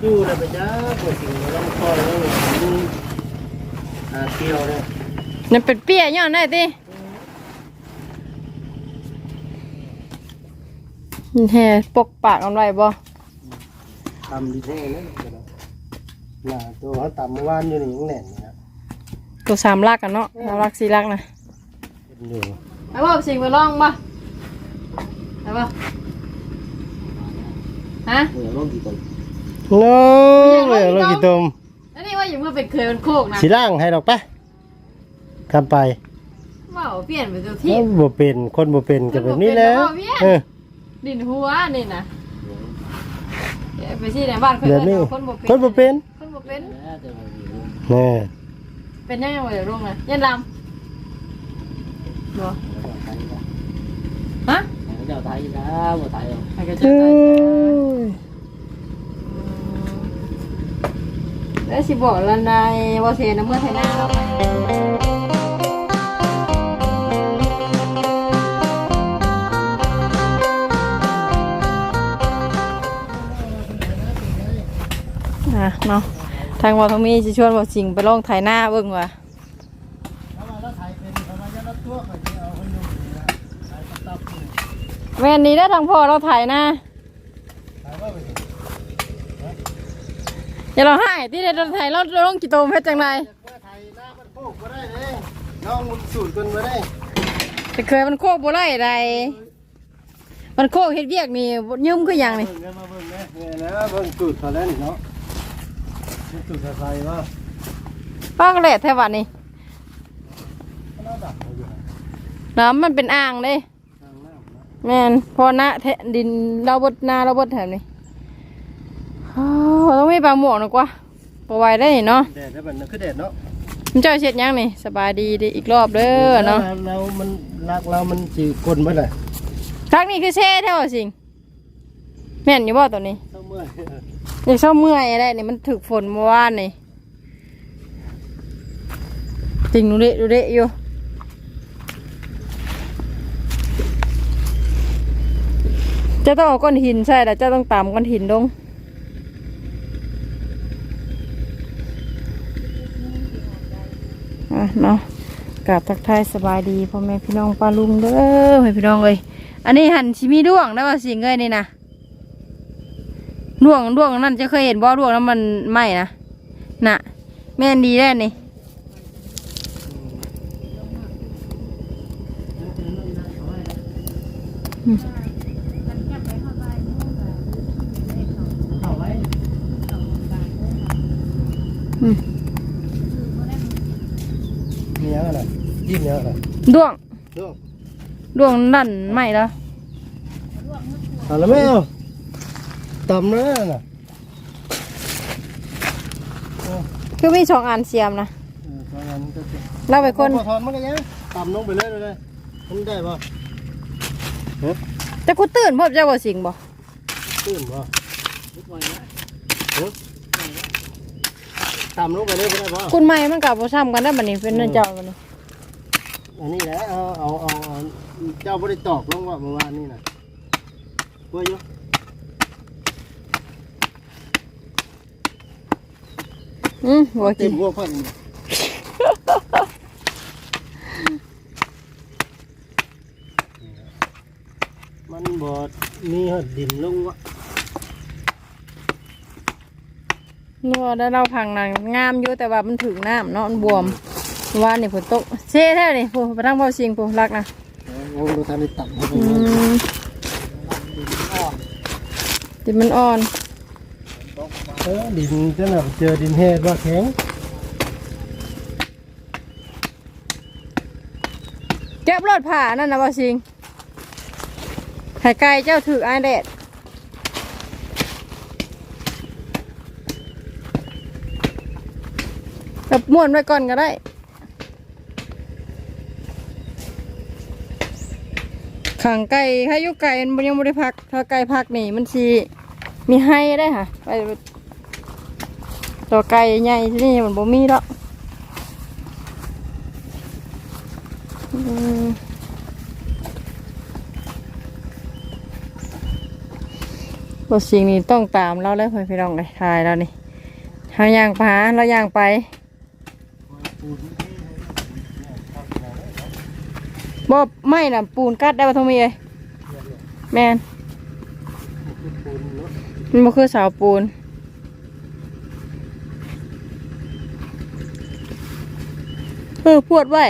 อยู่เลยไปจ้าปวดสิ่งเราคอยแล้วมึงอาเที่ยวเลยนั่นเป็นเปี้ยย้อนได้ติแฮ่ปกปากเอาไว้บ่ตำดีแท้เลยน่ะตัวเขาตำเมื่อวานอยู่นี่ยังแน่นนะตัวสามลักกันเนาะสามลักสี่ลักนะอยู่ไอ้บ่สิงไปลองบ่ไอ้บ่ฮะเออร่มกี่ต มโน้เลยเรากี่ตมอันนี้ว่าอยู่เมื่อเป็นเคยมันโคกนะสีล่างให้ดอกปะคำไปว้าวเปลี่ยนเป็นตัวที่แล้วบ่เป็นคนบ่เป็นก็แบบนี้แหล้วคนบ่เป็นแล้วบ่เวียนเออดินหัวนี่นะเดี๋ยวไปที่ไหนบ้านเคยแบเอิ้บนนี้ว่าคนบ่เป็นคนบ่เป็นคนบ่เป็นแล้วแต่ว่าอยู่แน่เป็นยังไงวะเดี๋ยวรุ่งนะยันลำบ่ฮะเจ้าไทยนะบ่ไทยหรอกใครก็จะเอ้ตาย ย แล้วสิบอกล้วนายว่าเทน้ำเมื่อไทยหน้าเราไปอะเนาะทางวอทมีจะชวนวอสิงไปลองไถหน้าเบิ่งว่ะถ้ายเป็นเขาว่าจะรับตัวะเอาคนอยู่นะไทยตับนี่แม่นนี้ได้ทางพ่อเราไถหน้า ไทยว่าไปสิ อย่าเราให้ที่ได้เราไถเราเราลงกี่โตเพชรจังไรเมื่อไทยหน้ามันโคกบ่ได้เลยน้องมันสูตรกันบ่ได้แต่เคยมันโคกบ่ไรใดมันโคกเฮ็ดเวียกนี่บ่ยืมคือหยังนี่เบิ่งกันมาเบิ่งนะเนี่ยนะเบิ่งสูตรเขาแล้วนี่เนาะสูตรไทยว่าป้าก็แหละแท้วัดนี่เราดักเขาอยู่น้ำมันเป็นอ่างเด้ทางน้ำนะแม่นพอหน้าแทะดินเราบดนาเราบดแถวนี้ อ้าวต้องมีปลาหมวกหน่อยกว่าปไหวได้นี่เนาะแดดแล้วมันคือแดดเนาะมันเจ้าเช็ดหยังนี่สบายดีเด้อีกรอบเด้อเนาะเรามันรักเรามันสีกลนเมื่อไหร่ทักนี่คือแช่เท่าสิงแม่นอยู่บ่ตัวนี้เศร้าเมื่อยอยากเศร้าเมื่อยอะไรนี่มันถึกฝนเมื่อวานนี่จริงดูเละดูเละอยู่เจะต้องเอาก้อนหินใช่แล้วเจะต้องตามก้อนหินลงอะ เนาะกราบทักทายสบายดีพ่อแม่พี่น้องป้าลุงเด้อให้พี่น้องเลยอันนี้หันชิมีด้วงนะว่าสิงเงยนี่นะดวงดวงนั่นจะเคยเห็นบ่ดวงแล้วมันไหมนะน่ะ แม่นดีแน่นี่อืม เอาไว้ อืม มีเยอะเล ยยิ้มเยอะเลยดวงดูดวงนั่นไหม้แล้วเอาแล้วไม่เอาตำเลยน่ะคือมีสองอันเสียมนะเออตอนนั้นก็จะเราไปคนพอทอนมันก็ยังตำลงไปเลยเลยมันได้ป่ะแต่กูตื่นเพราะเจ้าบ่สิงบ่ตื่นป่ะตำลงไปเลยก็ได้ป่ะคุณใหม่มันกับบ่ซ้ำกันได้บัดนี้เป็นเจ้าบัดนี้ อันนี้แหละเอาเอาเอาเอาเจ้าบริตอกลงว่าเมื่อวานนี่นะเพื่ออยู่อืมบ่เต็กิมนหัวเพิ่นมันบอดมีหดดินลงวะนัวได้เราพังนางงามอยู่แต่ว่ามันถึงน้ำเนาะมันบวมเมื่อ วานนี่ฝนตกเซ่แท้นี่ผู้ไปทางเบาสิงผู้รักนะเอาดูทางนี้ต่ำให้ไปอืเลยมดินมันอ่อนเออดินจะหนักเจอดินแห้งว่าแข็งเก็บรถผ่านั่นนะบ่สิงไข่ไก่เจ้าถือไอายแดดกับม้วนไว้ก่อนก็ได้ ขังไก่ถ้าอยุไก่มันยังไม่ได้พัก ถ้าไก่พักนี่มันสีมีให้ได้ค่ะไปตัวไก่ใหญ่ที่นี่มันบ่มีแล้วบทสิ่งนี้ต้องตามเราแล้วพี่น้องเลยถ่ายแล้วนี่เฮาย่างไปหาเราย่างไป บ่ไม่น่ะปูนกัดได้บ่ทงมีเลยแม่นมันบ่คือเสาปูนเออปวดไว้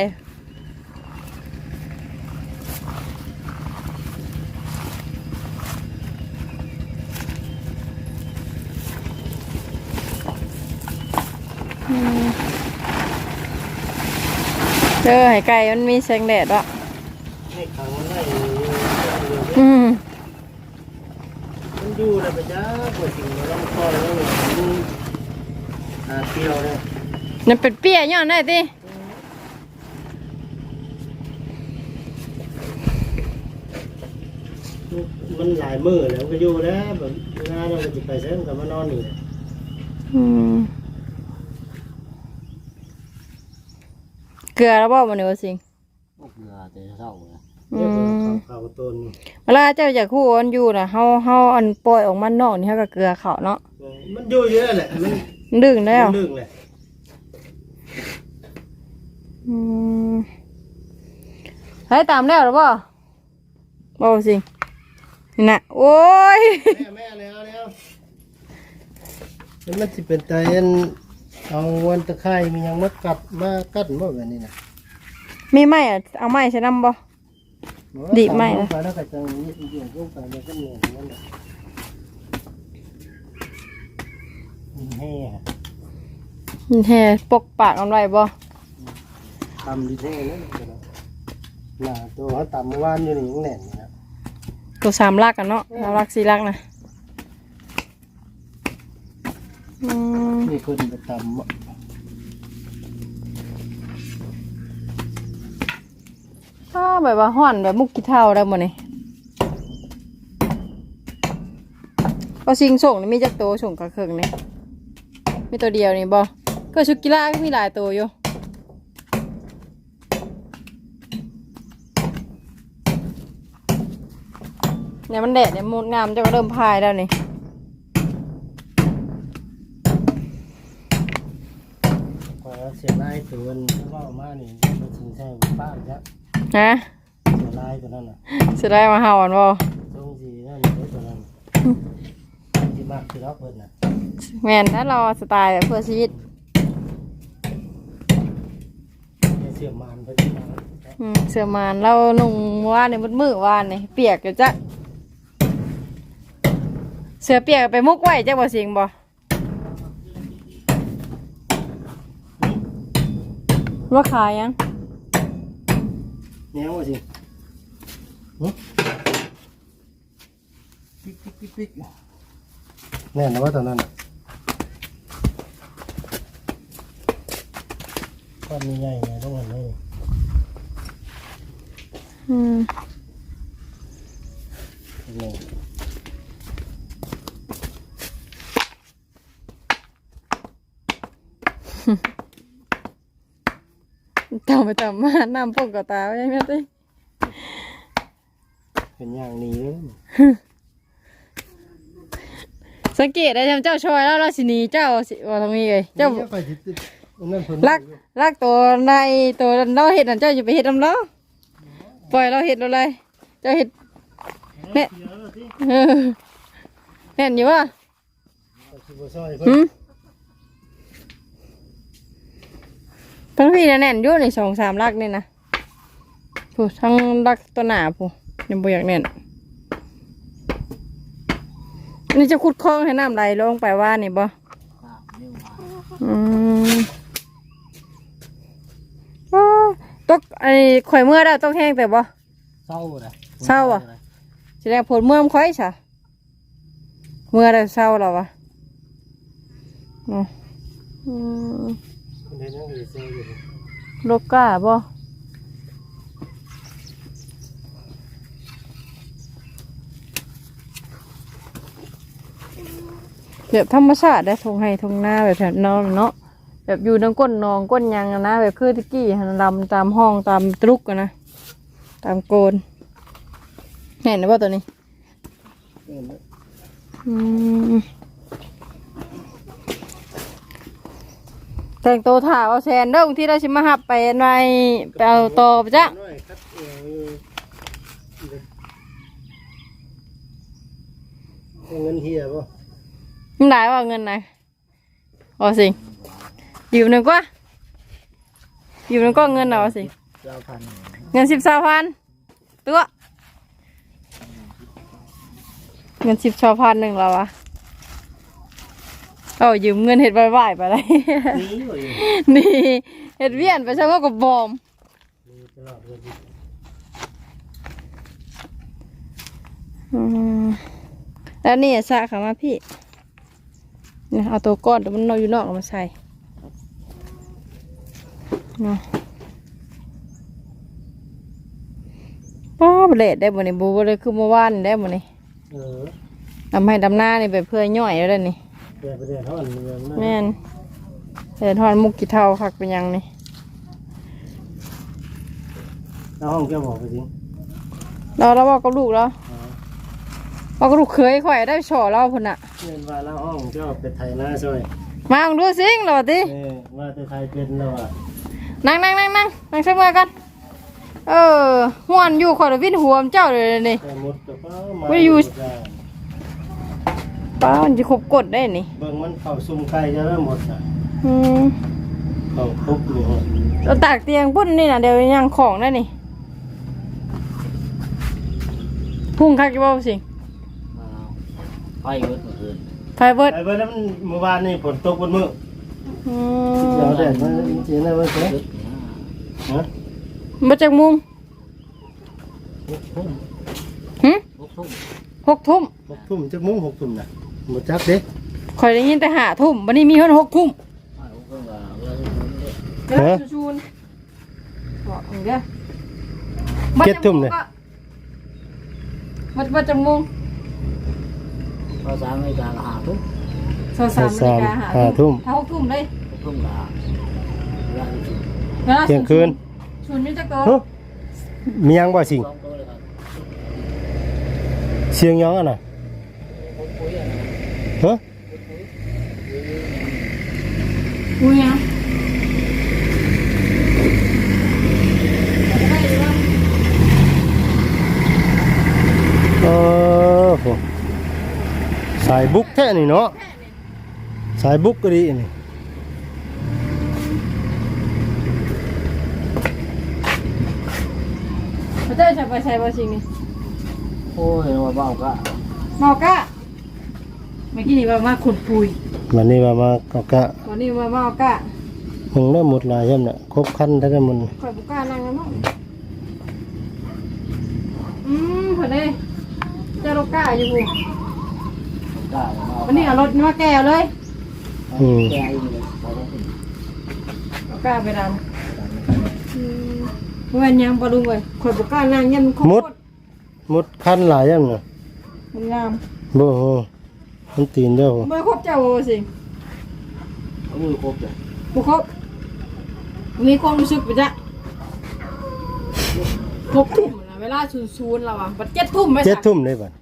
เออให้ไก่มันมีแสงแดดวะ ให้ขังมันไว้อืมมันอยู่แล้วไปจ้าปวดสิ่งมันต้องคอยแล้วมันหาเที่ยวเลยนั่นเป็นเปียย้อนได้ติมันหลายมื้อแล้วมันก็อยู่แล้วแบบเวลาเราก็จะไปเช้ากับมานอนนี่แหละอืมเกลือแล้วบ่มันนี่ว่าสิงโอ้เกลือแต่เท่าเลย อืเดี๋ยวมเขาเขาต้นนี่เวลาเจ้าอยากคู่อันอยู่น่ะเฮาเฮาอันปล่อยออกมานอกนี่เฮาก็เกลือเขาเนาะมันอยู่เยอะแหละมันมันดึงแล้วมันลึงเลยอืมให้ตามแล้วหรือบ่บ่ว่าสิงนี่น่ะโอ้ย แม่แม่แล้วแล้วแล้วมันสิเป็นใจอันเอาวันตะไคร้มีหยังมากัดมากัดบ่แบบนี้นะมีไม้อะเอาไม้ใช้น้ำบ่ ดีดไหมนะไปแล้วก็จะยืดยืดลงไปแล้วก็เหนื่อยนั่นแหละมันแห่มันแห่ปกปากมันไว้บ่ตำดีแท้แล้วหน้าตัวเขาตำเมื่อวานอยู่นี่ยังแน่นอยู่นะตัวสามลักกันเนาะสามลักสี่ลักนะอืม นี่คนไปตำ อะถ้าแบบว่าห่อนแบบมุกกี่เท่าได้หมดนี่ก็ชิงส่งนี่มีจักตัวส่งกระเคิงนี่มีตัวเดียวนี่บ่ก็ชุดกีฬาก็มีหลายตัวอยู่เนี่ยมันแดดเนี่ยมดงามจะก็เริ่มพายแล้วนี่พอเสียลายตัวมันว่าออกมานี่มันถึงใช่ป้าจ้ะ ฮะเสียลายตัวนั้นน่ะจะได้มาเห่าอันบ่ตรงสีนั่นเลยตัวนั้นที่มากคือรักเพิ่นน่ะแม่นถ้าเราสไตล์แบบเพื่อชีวิตให้เสียมานเพิ่นที่มาอืมเสื้อมานเรานุ่งว่านในมืดมือว่านนี่เปียกอยู่จ้ะเสื้อเปียกไปมุกไว้จ้ะบ่สิงบ่ว่าขายยัง แนวว่าสิหึปิ๊กปิ๊กปิ๊กปิ๊กแน่นนะว่าตอนนั้นน่ะก้อนใหญ่ๆไงต้องหันเลยอืม ต่ำไปต่ำมาน้ำปกกระตาไว้ยังไงติเป็นอย่างนี้เลยสังเกตได้จำเจ้าชอยแล้วราชินีเจ้าสิว่าตรงนี้เลยเจ้าไปจิตนั่นเพิ่นลักลักตัวในตัวเราเห็ดนั่นเจ้าจะไปเห็ดนำเราปล่อยเราเห็ดเราเลยเจ้าเห็ดเนี่ยเออแน่นอยู่วะสิบ่ซอยหืเพิ่นม ทั้งพี่น่ะแน่นอยู่ในสองสามลักนี่นะผู้ทั้งลักตัวหนาผู้ยังบ่อยากแน่นอันนี่จะขุดคลองให้น้ำไหลลงไปว่านี่บ่อืมอ้าวตกไอ้ข่อยเมื่อได้วต้องแห้งแต่บ่เศร้าเลยเศร้าอะแสดงผลเมื่อมนค่อยซะเมื่อได้เศร้าแล้ววะอืม อืมเห็นยังอยู่เซลอยู่โลกก้าบ่แบบธรรมชาติได้ทงให้ทงหน้าแบบแถบนอนเนาะแบบอยู่น้ำก้นหนองก้นหยังอะนะแบบคือตะกี้หันลำตามห้องตามตรุกอะนะตามโกนเห็นนะว่าตัวนี้อืม แต่งตัวถ่าเอาแซนเด้อบางที่เราชิมาหับไปในไปเอาต่อไปจ้ะน้อยคัดเอวเอาเงินเฮียป่ะมันได้ว่าเงินไหนเอาสิอยู่หนึ่งกว่าอยู่หนึ่งก็เงินเอาสิเก้าพันเงินสิบสามพันตัวเงินสิบสามพันหนึ่งแล้ววะ เอายืมเงินเห็ดใบไหวไปเลยนี่อยู่นี่เห็ดเวียนไปใช่ว่ากับบอมนี่ตลอดเลยอืมแล้วนี่สะขามาพี่เนี่ยเอาตัวก้อนเดี๋ยวมันนอนอยู่นอกเอามาใส่เนาะป้าบเลดได้บ่นี่บูบ่เลยคือเมื่อวานนี่ได้บ่นี่เออทำให้ดำหน้านี่ไปเพื่อย่อยแล้ว เด้อนี่เดี๋ยวไปเดี๋ยวเขาอันเมืองนะแม่นเดินทอนมุกกี่เท่าคักเป็นหยังนี่แล้วห้องแกบอกไปจริงเราเราบอกกับลูกแล้วบอกกับลูกเคยข่อยได้ช่อเราพุ่นน่ะเงินว่าแล้วห้องเจ้าไปไทยหน้าซอยมาลองดูสิงเราติเออว่าแต่ไทยเป็นแล้วอะนั่งนั่งนั่งนั่งนั่งสักมือกัน เออห่วนอยู่ข่อยละวินหัวมนเจ้าเลยนี่ แต่หมดกระเป๋ามาไม่อยู่ ป้ามันจะครบกดได้นี่เบิ่งมันเข้าซุ่มไก่จะได้หมดอะอืมเข้าครบอยู่หมดเราตากเตียงพุ่นนี่นะเดี๋ยวยังของได้นี่ พุ่งคักกี่บ่สิงไฟเบิดเมื่อคืนไฟเบิดไอ้เบิ่งนั้นมันเมื่อวานนี่ฝนตกบนมืออืเดี๋ยวมแดดมันสิได้บ่เสียเบิดเนี่ยฮะมาจากมุงหกทุ่มหึพวกทุ่มหกทุ่มหกทุ่มจักโมุ้งหกทุ่มน่ะ บ่จักเด้ข่อยได้ยินแต่หาทุ่มวันนี้มีเพิ่นหกทุ่มไม่พวกเพิ่งว่าเวลาทุ่มเนี่ยเดี๋ยวชูนบอกอีกเด้อเจ็ดทุ่มเลยมันมาจากมุงพอสามนาฬิกาก็หาทุ่มสามสามนาฬิกาห้าทุ่มถ้าหกทุ่มเลยพวกทุ่มก็เวลาที่วลาเที่ยงคืนชุนนี่จะโตเฮ้ยมียังบ่สิงสองตัวเลยครับเสียงยังอะน่ะ ฮะอุ้ยอะเออโหสายบุกแท้นี่เนาะสายบุกก็ดีนี่พระเจ้าจะไปใช้บอสิงนี่โอ้ยว่าเบาก็เมากะเมื่อกี้นี่ว่ามาขุดปุยวันนี้ว่ามาก็กะวันนี้มาเมากะมึงได้หมดหลายย่ำน่ะครบคันทั้งนั้นมันข่อยบุกล้านั่งแล้วมั้งอืมพอดีเจ้าลูกก้าอยู่บุได้มาวันนี้เอารถมาแก้วเลยอืมแกอยู่เลยพอต้องถึงลูกก้าไปดันอืมเมื่อวันยังปลาลุงเลยข่อยบุกล้านั่งยันโคตรหมดคันหลายย่ำน่ะมันงาม บ่โห มันตีนเด้อโหเมื่อครบเจ้าบ่สิเอามือครบเลยบุครบมีความรู้สึกไปจ้ะครบทุ่มนะเวลาศูนย์ศูนย์แล้วอะบัดเจ็ดทุ่มไหมเจ็ดทุ่มเลยบัด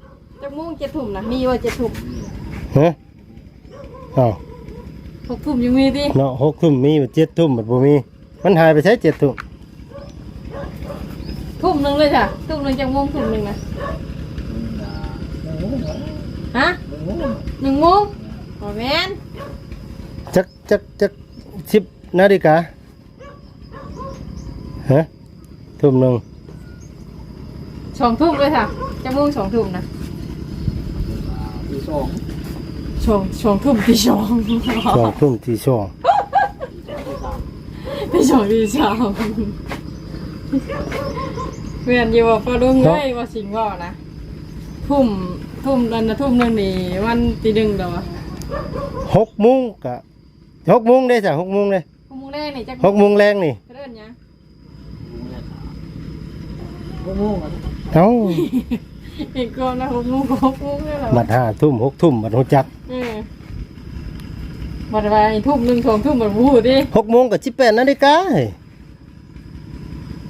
จักโมงเจ็ดทุ่มนะมีว่าเจ็ดทุ่มฮะอ้าวหกทุ่มยังมีดิเนาะหกทุ่มมีบัดเจ็ดทุ่มบัดบ่มี มันหายไปใช้เจ็ดทุ่มทุ่มหนึ่งเลยจ้ะทุ่มหนึ่งจักโมงทุ่มหนึ่งนะฮะ หนึ่งโมงโอ้แมนจักจักจักสิบนาฬิกาฮะทุ่มหนึ่งสองทุ่มเลยค่ะจักโมงสองทุ่มนะที่สองสองสองทุ่มที่สองสองทุ่มที่สองที่สองที่สามเวียนอยู่ว่าปลาดุงเลยว่าสิงว่านะทุ่ม ทุ่มดันนะทุ่มหนึ่งนี่วันตีหนึ่งเดียวอะหกโมงกะหกโมงได้จ้ะหกโมงเลยหกโมงแรกนี่จักหกโมงแรงนี่เริ่นยังพวกโม่กันเอ้าอีกคนนะหกโมงก็หกโมงเลยเหรอบัดห้าทุ่มหกทุ่มบัดหัวจักเออบัดไปทุ่มหนึ่งสองทุ่มบัดบูดิหกโมงกับสิบแปดนาฬิกา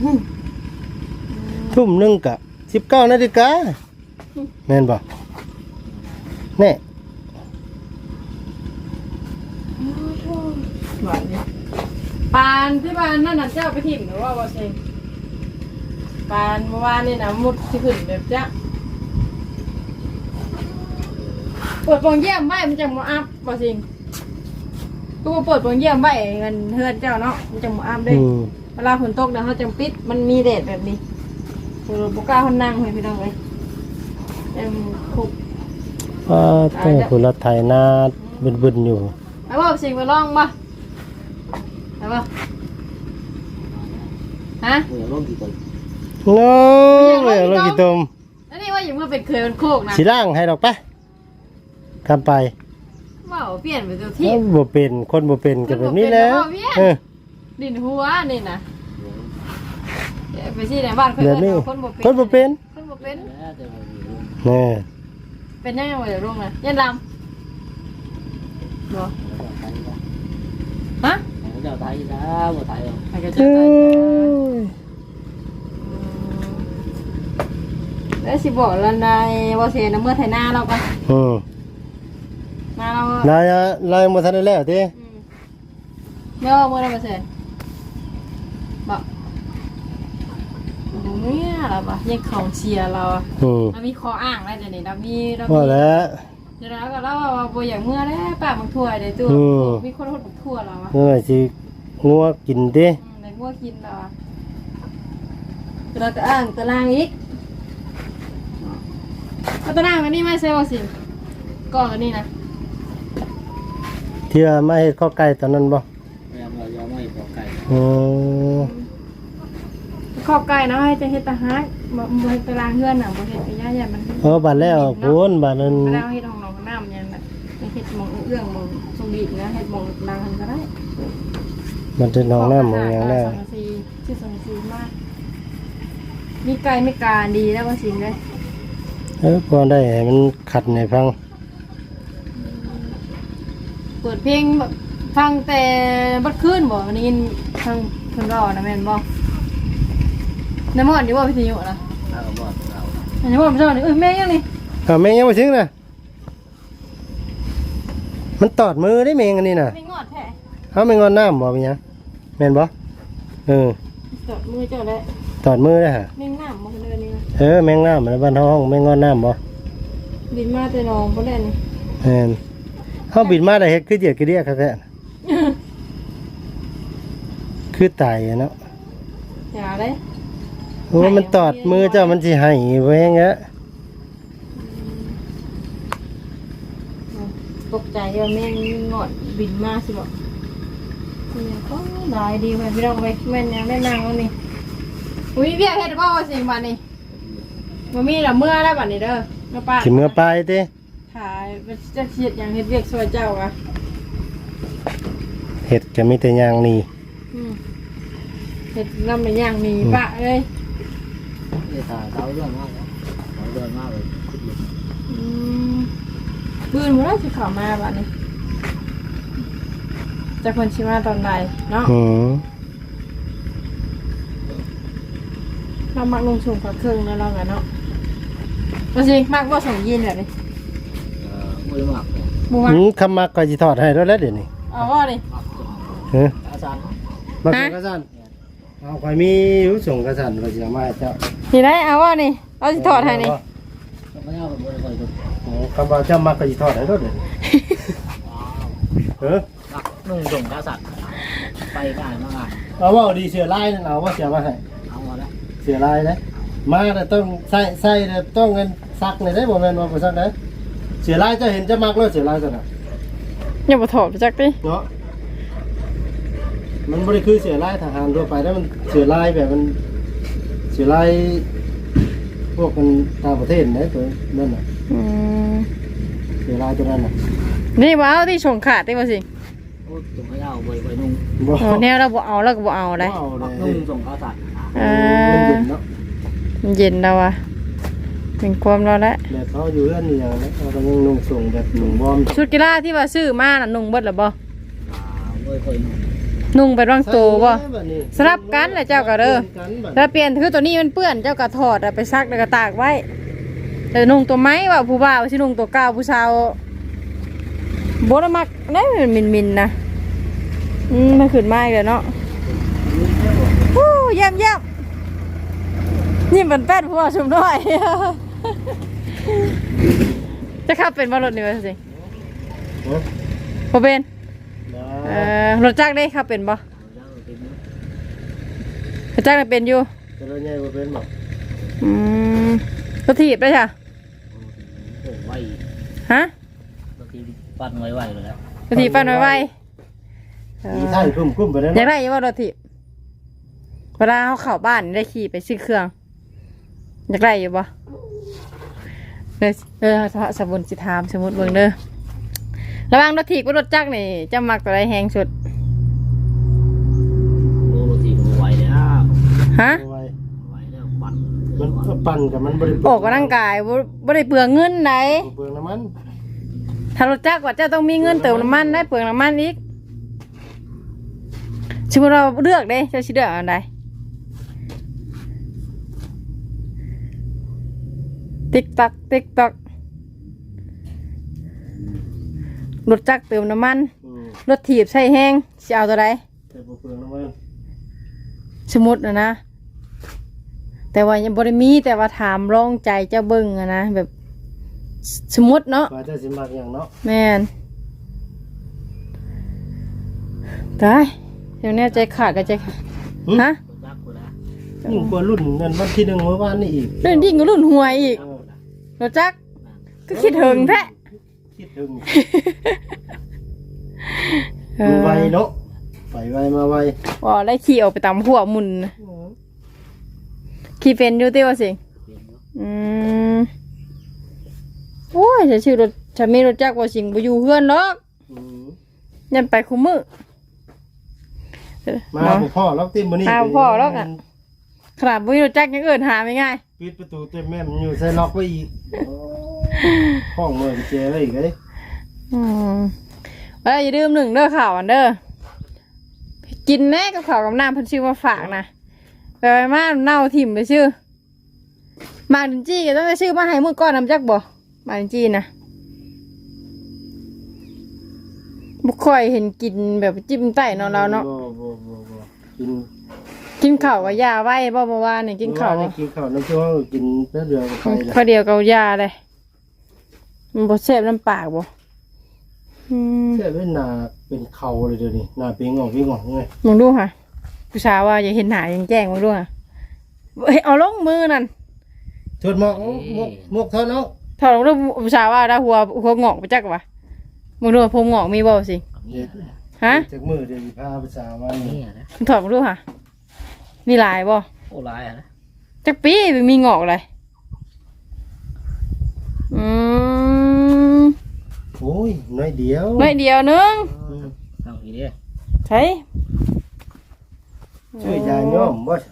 เฮ้ยทุ่มหนึ่งกับสิบเก้านาฬิกาแม่นบ่ นี่หวานนี่ปานที่บ้านนั่นน่ะเจ้าไปถิ่มหรือว่าบ่เซงปานเมื่อวานนี่นะมุดที่ขึ้นแบบจ้ะเปิดโปงเยี่ยมไว้มันจะมาอัพบ่เซงกูบ่เปิดโปงเยี่ยมไว้เงินเฮือนเจ้าเนาะมันจะมาอัพได้อืมเวลาฝนตกเดี๋ยวเขาจะปิดมันมีแดดแบบนี้กูบุกล้าคนนั่งเลยพี่น้องเลยเอ็มคุก อ่าแต่ผู้ละไทยนาบึนๆอยู่ไอ้บ่สิงไปลองบ่ไอ้บ่ฮะเมื่อร่มกี่ตัวโน้ยเรากี่ตมแล้วนี่ว่าอยู่เมื่อเป็นเคยมันโคกนะสิล่างให้ดอกปะคำไปว่าเปลี่ยนไปตัวที่บ่เป็นคนบ่เป็นก็แบบนี้แล้วดินหัวนี่นะไปที่ไหนบ้านเคยแบบนี้เอาคนบ่เป็นคนบ่เป็นคนบ่เป็นแล้วแต่ย เป็นยังไงวะเดี๋ยวรุ่งนะยันลำบ่ฮะเจ้าไทยนะบ่ไทยหรอกใครก็จะเอ้ไปยแล้วสิบอกแล้วนายว่าเสียน้ำเมื่อไทยหน้าเราปะอืมหน้าเรานายอะนายบ่ทันได้แล้วติอืมเมื่อเมื่อเราไปเสียบอกดูเนี่ย เราปะยังเขาเชียร์เราอะอืมเรามีคออ้างแล้วเดี๋ยวนี้เรามีเราว่ามีแล้ว เดี๋ยวเราก็เล่าว่าบ่อย่างเมื่อแล้วป้าบางทั่วเดี๋ยวตัวอืม มีคนหดบักทั่วเราอะเมื่อไหร่สิงัวกินติอืมในมั่วกินเราอะเราก็อ้างตารางอีกเอาตารางอันนี้ไม่ใช่ว่าสิก่อนอันนี้นะที่ว่ามาเฮ็ดข้าวไก่ตอนนั้นบ่พยายามเรายอมไม่พอไก่อืม ขอบไก่เนาะให้จะเฮ็ดตาฮักบ่บ่เฮ็ดตารางเฮือนน่ะบ่เฮ็ดไปย่าอย่ามันเออบัดแล้วพูนบัดนั้นมาแล้วเฮ็ดห้องน้องน้ำยังน่ะไปเฮ็ดหมองเอื้องหมองทรงดีดนะเฮ็ดหมองนางหันก็ได้มันเป็นน้องน้ำของหยังแล้วสองสี่ชื่อสองสี่มากมีไก่ไม่การดีแล้วว่าสิ่งเลยเออพอได้ให้มันขัดให้ฟังเปิดเพลงแบบฟังแต่บัดคืนบ่วันนี้ฟังเพิ่นร้องนะแม่นบ่ ในหมอนอยู่บ่พิทยุนะถ้าเราบอกเราในหมอนมันร้องนี่เอ้ยแม่ยังนี่อ่าแมงยังบ่ถึงน่ะมันตอดมือได้แมงอันนี้น่ะไม่งอดแท้เฮาไม่งอนน้ำบ่เป็นหยังแม่นบ่เออจดมือเจ้าแล้วตอดมือได้ฮะแม่งน้ำบ่เดินนี่นะเออแมงน้ำมันบ้านเฮาห้องแมงงอนน้ำบ่บินมาแต่น้องบ่ได้นี่แม่นเฮาบินมาได้เฮ็ดคือเจียดคือเดียกครับแท้คือตายอะเนาะอย่าเลย โอ้มันตอดมือเจ้ามันสิให้ไว้แฮงะตกใจว่าแม่งงอดบินมาสิบอกเนี่ยก็ได้ดีไปพี่น้องไปแม่นยังได้นั่งแล้วนี่อุ้ยเบี้ยเฮ็ดบ่ว่าสิบัดนี้บ่มีละเมื่อแล้วบัดนี้เด้อเมื่อป้าสิเมื่อไปติถ่ายจะเฮ็ดหยังเฮ็ดเวียกช่วยเจ้าอะเฮ็ดก็มีแต่อย่างนี้อืมเฮ็ดนำเป็นอย่างนี้ปะเลยเนี่ยถ้าเขาเรื่องมากเขาเรื่องมากเลยคิดอยู่อืมปืนบ่ได้สิเข้ามาบัดนี้จะเพิ่นสิมาตอนใดเนาะอืมเรามักลงสูงกว่าครึ่งแล้วเราไงเนาะมาสิมักว่าส่งยีนแบบนี้เออไม่มากเลยบูมักอืมคำมักก็สิถอดให้แล้วแหล้วเดี๋ยวนี้เอาว่าดิมากจนเฮ้ยอาจารย์มาส่งกระสัน เอาข่อยมีอยู่ส่งกระสันก็สิเอามาให้เจ้าทีไรเอาว่านี่เราจะถอดให้นี่ไม่เอาแบบนี้เลยโอ้คำว่าเจ้ามักก็สิถอดให้แล้วเดี๋ยวนี้เออมักนุ่งส่งกษัตริย์ไปง่ายมากง่ายเอาว่าดีเสือลายนั่นเอาว่าเสือมาให้เอามาแล้วเสือลายนะมาแต่ต้องใส่ใส่แต่ต้องเงินซักเลยได้บ่แม่นว่าบ่ซักได้เสือลายเจะเห็นจะมักแล้วเสือลายตัวน่ะอย่ามาถอดจักดิเนาะ มันบ่ได้คือเสือลายทหารทั่วไปแล้วมันเสือลายแบบมันเสือลายพวกมันต่างประเทศนะตัวนั่นน่ะอืมเสือลายตัวนั้นน่ะนี่ว้าวที่ชงขาดได้ป่ะสิโอ้ส่งให้เอาไปไปนุ่งบ่โอ้แนวเราบ่เอาเราก็บ่เอาได้เอาเลมักยนุ่งส่งกษัตริย์เอมันอเย็นเนาะมันเย็นเราอะเป็นความเราแล้วแบบเขาอยู่เรือนนี่อย่างนั้นเขาก็ยังนุ่งส่งแบบหนุ่งวอร์มชุดกีฬาที่ว่าซื้อมาน่ะนุ่งเบิดหรือบ่ไม่เคยนุ่ง นุ่งไปร่างโตบ่ใส่แบบนี้สลับกันแหละเจ้าก็เด้อปลี่ยนกันบัดถ้าเปลี่ยนคือตัวนี้มันเปื้อนเจ้าก็ถอดเอาไปซักแล้วก็ตากไว้แแต่นุ่งตัวไม้ว่าผู้บ่าวสินุ่งตัวเก่าผู้สาวบ่ได้มักได้มินมินๆนะอืมมันขึ้นมาอีกแล้วเนาะฮู้เยี่ยมเยี่ยมนี่มันแป้นผู้บ่าวชมด้วยจะขับเป็นบ่รถนี่ว่าสิเนาะบ่เป็นได้ เอ่อรถจักรได้ขับเป็นบ่เอาแล้วเอาเป็นเนาะรถจักรน่ะเป็นอยู่จะได้ใหญ่บ่เป็นบ่อืมรถถีบได้จ้ะโอ้ไวฮะบางทีปั้นไวๆเลยแล้วรถถีบไปหน่อยไว้เอมีอไทยคุ้มๆไปแล้วอยากเนาะได้อยังว่ารถถีบเวลาเขาเข้าบ้านได้ขี่ไปซื้อเครื่องอยากได้อยู่บ่เด้อเด้อถ้าสมมุนสิถามสมมุติเบิ่งเด้อ ระหว่างรถถีบกับรถจักรนี่จะมักตัวใดแฮงสุด โอ้บางทีมันไวแล้วฮะ เอาไว้ไวแล้วปั่นมันปั่นกับมันบริออกกำลังกายบ่บ่ได้เปลืองเงินไหนเปลืองน้ำมันถ้ารถจักรว่าเจะต้องมีเงินเติมน้ำมันได้เปลืองน้ำมันอีกสมมติเราเลือกเด้เจ้าสิเลือกอันใดติ๊กตักติ๊กตัก รถจักรเติมน้ำมัน อืมรถถีบใส่แห้งสิเอาตัวใดแต่บ่เปลืองน้ำมันสมมตินะนะ แต่ว่ายังบริมีแต่ว่าถามร้องใจเจ้าเบิ้งอะนะแบบสสมมติเนาะ ว่าจะสิมักอย่างเนาะแม่นตายเดี๋ยวนี้ใจขาดกับใจขาดฮะจักกูแล้วยิ่งกว่ารุ่นนั้นวันที่หนึ่งเมื่อวานนี่อีกเรื่องยิ่งกว่ารุ่นหวยอีกเออรถจักรก็คิดถึงแท้ คิดถึงเอดูอไวเนาะไปไวมาไวว่าได้ขี่ออกไปตามหัวหมุนน่ะขี่เป็นอยู่ติว่าสิเป็นเนาะอืมโอ้ยจะชื่อรถจะมีรถจักรว่าสิงบ่อยู่เฮือนหรอกอืมยันไปคุมมือเออมาเนาะบ่พ่อล็อกติ้มมื้อนี้มาบ่พ่อล็อกอะขนาดบ่มีรถจักรยังเอิ้นหาไม่ง่ายปิดประตูเต็มแม่มันอยู่ใส่ล็อกไว้อีก ห้องเมื่อเจไว้อีกเอ้ยอืมว่าอย่าลืมหนึ่งเด้อข่าวอันเด้อกินแน่กับข่าวกับน้ำเพันชื่อมาฝากนะไปไปมาเน่าถิ่มไปชื่อมาดินจี้ก็ต้องได้ชื่อมาให้มือก้อนน้ำจักบ่มาดินจี้นะบุค่อยเห็นกินแบบจิ้มไต่เนาะเราเนาะบ่บ่บ่บ่กินกินข้าวกับยาไว้บ่เมื่อวานนี่กินข้าวเมื่อกินข้าวน้ำช่วงกินแป๊บเดียวก็ไปแล้วข้าวเดียวกับยาเลย มันบ่แซ่บน้ำปากบ่อืมแค่เป็นหน้าเป็นเข่าเลยเดี๋ยวนี้หน้าเป็นงอกเป็นงอกไงมึงดูค่ะผู้ชายว่าอย่าเห็นหนายังแจ้งมึงดูค่ะเฮ้ยเอาลงมือนั่นชดหมอกหมกหมกเท่าเนาะถอดลงดูผู้ชายว่าได้หัวหัวงอกไปจักวะมึงดูว่าผมงอกมีบ่สิเด็ดฮะจากมือเดี๋ยวสิพาภาษามานี่นี่อะนะมึงถอดมึงดูค่ะ มีหลายบ่โอ้ลายอะนะจักปีมีงอกเลยอืม โอ้ยน้อยเดียวน้อยเดียวนึงอืมเอาอีเด้อใช่ช่วยยายย่อมบ่ใช่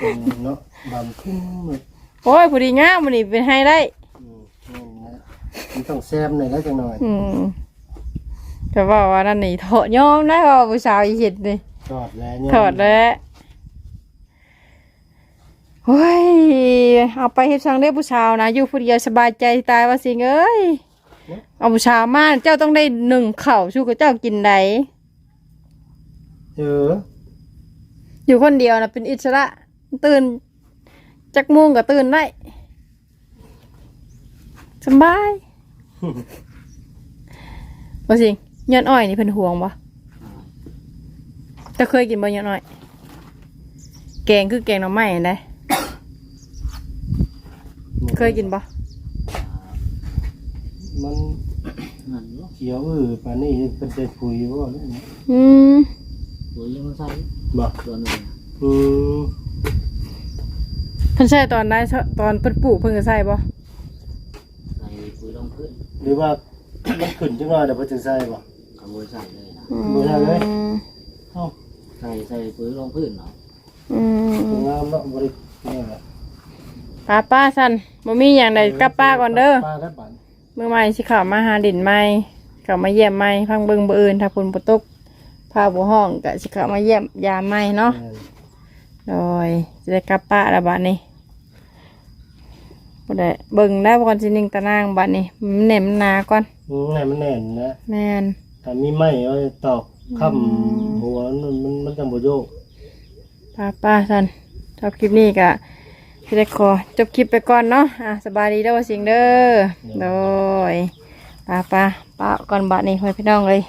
อืมเนาะบำคุ้มเลยโอ้ยพอดีงามมันนี่เป็นไฮไลท์อืมนี่นะมันต้องแซมหน่อยแล้วจังหน่อยอืมแต่ว่าว่านั่นนี่ถอดยอมได้ว่าผู้ชายเห็นเลยถอดแล้วย่อมถอดแล้ว เฮ้ยเอาไปเฮ็ดช่างได้ผู้ชาวนะอยู่ผู้เดียวสบายใจตายว่าสิงเอ้ยเอาผู้ชาวมาเจ้าต้องได้หนึ่งเข่าวชูกับเจ้ากินไดเอออยู่คนเดียวนะเป็นอิสระ ตื่นจักโมุงก็ตื่นได้สบายว่าสิงยอนอ้อยนี่เพิ่นห่วงบ่จะเคยกินบ่ยอนอ้อย แกงคือแกงหน่อไม้นะ เคยกินปะมันนั่นเนาะเขียวเออปานนี้เป็นใส่ปุ๋ยบ่เนี่ยอืมปุ๋ยยังมันใส่บ่ตัวหนึงอืมเพิ่นใช่ตอนได้ตอนเพิ่นปลูกเพิ่นก็ใส่ปะใส่ปุ๋ยลงพื้นหรือว่ามันขึ้นจังว่าเดี๋ยวเพิ่นจะใส่บ่ขโมยใส่เลยนะบ่ได้เลย เอ้าใส่ใส่ปุ๋ยลงพื้นเนาะอืมสวยงามเนาะบ่ได้นี่แหละ ป้าป้าสันบ่มีอย่างใดกลับป้าก่อนเด้อป้าได้ปานมื้อใหม่สิเข้ามาหาดินใหม่เข้ามาเยี่ยมใหม่พังเบิ่งบ่อื่นถ้าฝนบ่ตกพาบ่ห้องก็สิเข้ามาเยี่ยมยามใหม่เนาะแม่นโดยจะได้กลับป้าแล้วบัดนี้บ่ได้เบิ่งได้บ่ก่อนสิหนึ่งตารางบัดนี้มันแหนมนหนาก่อนอืมให้มันแน่นนะแม่นถ้ามีไม้เอาตอกค้ำหัวมันมันมันจังบ่โยก ป้าป้าท่านชอบคลิปนี้ก็ พี่ได้ขอจบคลิปไปก่อนเนาะอะสบายดีเด้อว่าสิงเด้อโดยป้าป้าป้าก่อนบัดนี้เพื่อนพี่น้องเลย